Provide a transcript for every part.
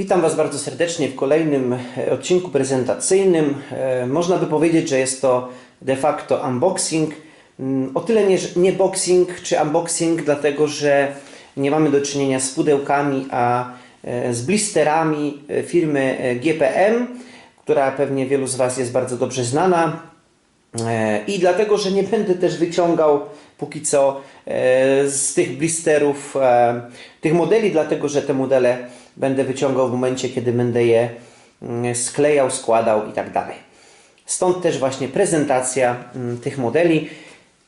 Witam Was bardzo serdecznie w kolejnym e, odcinku prezentacyjnym. E, Można by powiedzieć, że jest to de facto unboxing. Mm, O tyle nie, nie boxing czy unboxing, dlatego że nie mamy do czynienia z pudełkami, a e, z blisterami firmy GPM, która pewnie wielu z Was jest bardzo dobrze znana. I dlatego, że nie będę też wyciągał póki co z tych blisterów tych modeli, dlatego że te modele będę wyciągał w momencie, kiedy będę je mm, sklejał, składał i tak dalej. Stąd też właśnie prezentacja mm, tych modeli,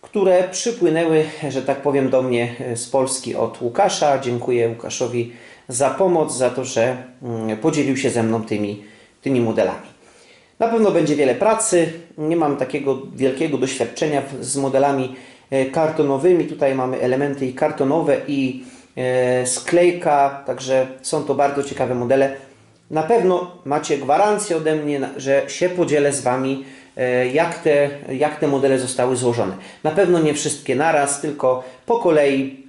które przypłynęły, że tak powiem, do mnie e, z Polski od Łukasza. Dziękuję Łukaszowi za pomoc, za to, że mm, podzielił się ze mną tymi, tymi modelami. Na pewno będzie wiele pracy. Nie mam takiego wielkiego doświadczenia z modelami e, kartonowymi. Tutaj mamy elementy i kartonowe i sklejka, także są to bardzo ciekawe modele. Na pewno macie gwarancję ode mnie, że się podzielę z Wami, e, jak te, jak te modele zostały złożone. Na pewno nie wszystkie naraz, tylko po kolei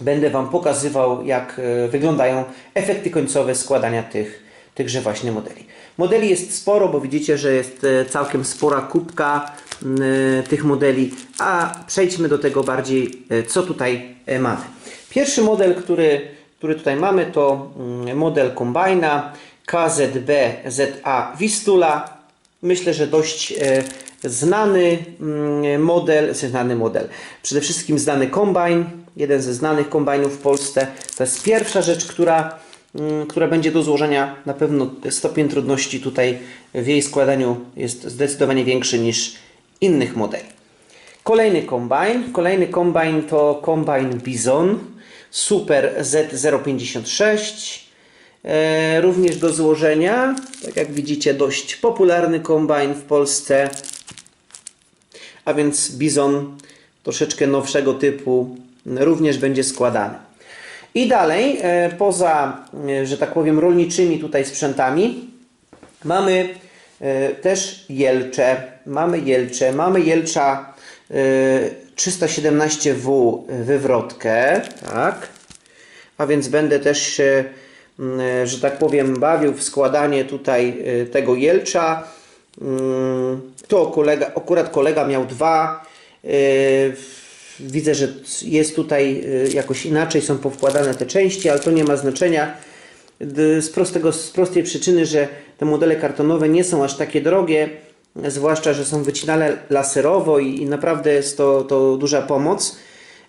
będę Wam pokazywał, jak e, wyglądają efekty końcowe składania tych, tychże właśnie modeli. Modeli jest sporo, bo widzicie, że jest e, całkiem spora kubka e, tych modeli, a przejdźmy do tego bardziej, e, co tutaj e, mamy. Pierwszy model, który, który tutaj mamy, to mm, model kombajna KZB ZA Vistula. Myślę, że dość e, znany mm, model, znany model. Przede wszystkim znany kombajn, jeden ze znanych kombajnów w Polsce. To jest pierwsza rzecz, która, mm, która będzie do złożenia. Na pewno stopień trudności tutaj w jej składaniu jest zdecydowanie większy niż innych modeli. Kolejny kombajn. Kolejny kombajn to kombajn Bizon Super Z056. E, również do złożenia. Tak jak widzicie, dość popularny kombajn w Polsce. A więc Bizon troszeczkę nowszego typu również będzie składany. I dalej, e, poza, e, że tak powiem, rolniczymi tutaj sprzętami, mamy też Jelcze. Mamy Jelcze. Mamy Jelcza e, 317W wywrotkę. Tak. A więc będę też się, mm, że tak powiem, bawił w składanie tutaj tego jelcza. Mm, To kolega, akurat kolega miał dwa. Widzę, że jest tutaj jakoś inaczej, są powkładane te części, ale to nie ma znaczenia. Z, prostego, z prostej przyczyny, że te modele kartonowe nie są aż takie drogie, zwłaszcza, że są wycinane laserowo i, i naprawdę jest to, to duża pomoc.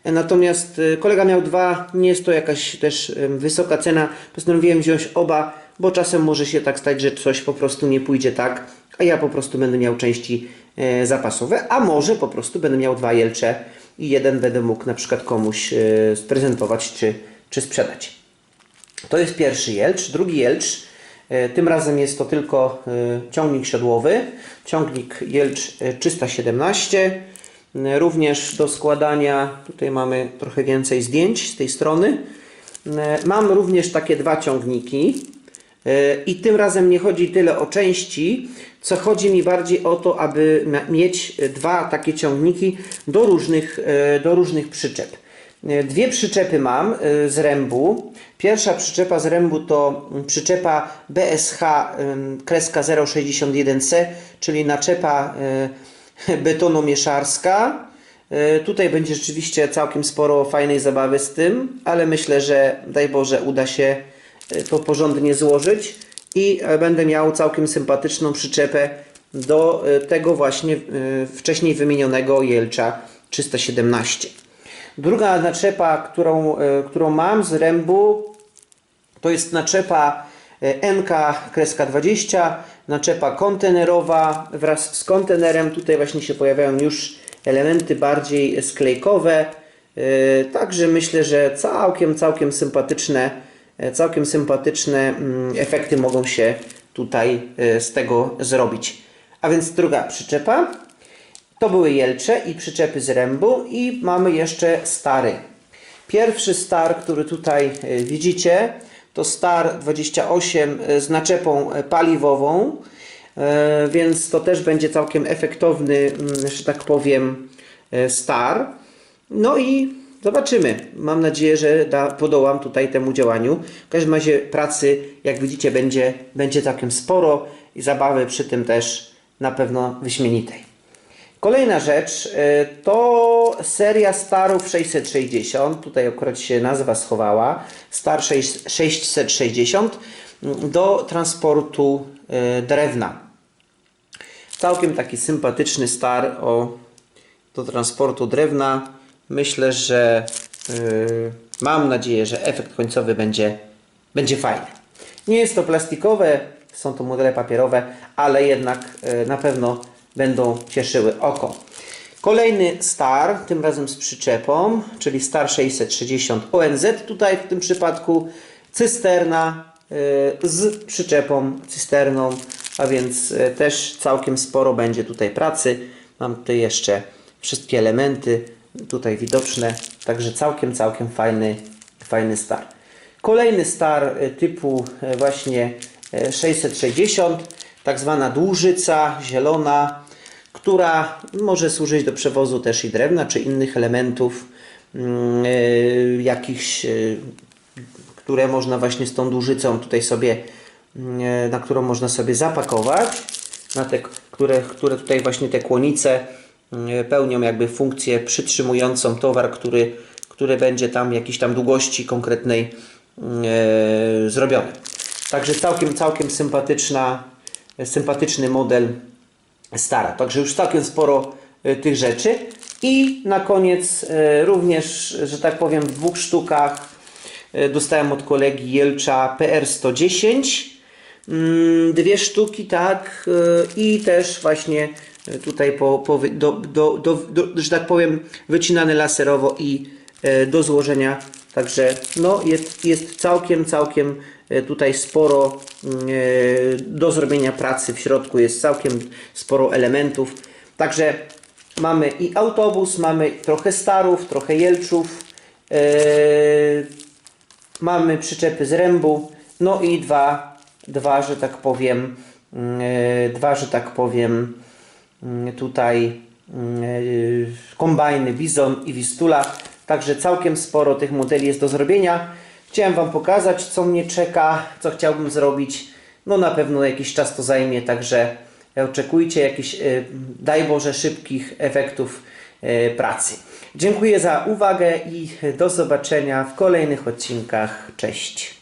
Natomiast y, kolega miał dwa, nie jest to jakaś też wysoka cena. Postanowiłem wziąć oba, bo czasem może się tak stać, że coś po prostu nie pójdzie tak, a ja po prostu będę miał części e, zapasowe, a może po prostu będę miał dwa jelcze i jeden będę mógł na przykład komuś e, sprezentować czy, czy sprzedać. To jest pierwszy jelcz. Drugi jelcz, e, tym razem jest to tylko e, ciągnik siodłowy, ciągnik jelcz e, 317. E, Również do składania, tutaj mamy trochę więcej zdjęć z tej strony. Mam również takie dwa ciągniki. I tym razem nie chodzi tyle o części, co chodzi mi bardziej o to, aby mieć dwa takie ciągniki do różnych, do różnych przyczep. E, Dwie przyczepy mam e, z rębu. Pierwsza przyczepa z rębu to przyczepa BSH kreska 061C, czyli naczepa e, betonomieszarska. Tutaj będzie rzeczywiście całkiem sporo fajnej zabawy z tym, ale myślę, że daj Boże uda się to porządnie złożyć i będę miał całkiem sympatyczną przyczepę do tego właśnie wcześniej wymienionego Jelcza 317. Druga naczepa, którą, e, którą mam z rębu, to jest naczepa e, NK kreska 20, naczepa kontenerowa wraz z kontenerem. Tutaj właśnie się pojawiają już elementy bardziej sklejkowe. E, Także myślę, że całkiem, całkiem sympatyczne, całkiem sympatyczne mm, efekty mogą się tutaj z tego zrobić. A więc druga przyczepa. To były jelcze i przyczepy z rębu i mamy jeszcze stary. Pierwszy star, który tutaj e, widzicie, to star 28 z naczepą e, paliwową, e, więc to też będzie całkiem efektowny, mm, że tak powiem, e, star. No i zobaczymy. Mam nadzieję, że da, podołam tutaj temu działaniu. W każdym razie pracy, jak widzicie, będzie, będzie całkiem sporo i zabawy przy tym też na pewno wyśmienitej. Kolejna rzecz y, to seria Starów 660. Tutaj akurat się nazwa schowała. Star 6- 660 mm, do transportu y, drewna. Całkiem taki sympatyczny star o, do transportu drewna. Myślę, że y, mam nadzieję, że efekt końcowy będzie, będzie fajny. Nie jest to plastikowe, są to modele papierowe, ale jednak y, na pewno będą cieszyły oko. Kolejny star, tym razem z przyczepą, czyli Star 660 ONZ. Tutaj w tym przypadku cysterna y, z przyczepą, cysterną, a więc y, też całkiem sporo będzie tutaj pracy. Mam tutaj jeszcze wszystkie elementy tutaj widoczne, także całkiem, całkiem fajny, fajny star. Kolejny star y, typu właśnie y, 660, tak zwana dłużyca zielona, która może służyć do przewozu też i drewna, czy innych elementów mm, y, jakichś, y, które można właśnie z tą dłużycą tutaj sobie, mm, na którą można sobie zapakować, na te, które, które tutaj właśnie te kłonice mm, pełnią jakby funkcję przytrzymującą towar, który, który będzie tam jakiejś tam długości konkretnej e, zrobiony. Także całkiem, całkiem sympatyczna, sympatyczny model stara. Także już całkiem sporo e, tych rzeczy. I na koniec e, również, że tak powiem, w dwóch sztukach e, dostałem od kolegi Jelcza PR110. Mm, Dwie sztuki, tak. I też właśnie tutaj po, po, do, do, do, do, że tak powiem, wycinane laserowo i do złożenia. Także no, jest, jest całkiem, całkiem tutaj sporo mm, e, do zrobienia pracy w środku. Jest całkiem sporo elementów. Także mamy i autobus, mamy trochę starów, trochę jelczów. e, Mamy przyczepy z rębu, no i dwa, dwa że tak powiem, mm, e, dwa, że tak powiem, mm, tutaj e, kombajny Bizon i Wistula. Także całkiem sporo tych modeli jest do zrobienia. Chciałem Wam pokazać, co mnie czeka, co chciałbym zrobić. No na pewno jakiś czas to zajmie, także oczekujcie jakichś, e, daj Boże, szybkich efektów e, pracy. Dziękuję za uwagę i do zobaczenia w kolejnych odcinkach. Cześć.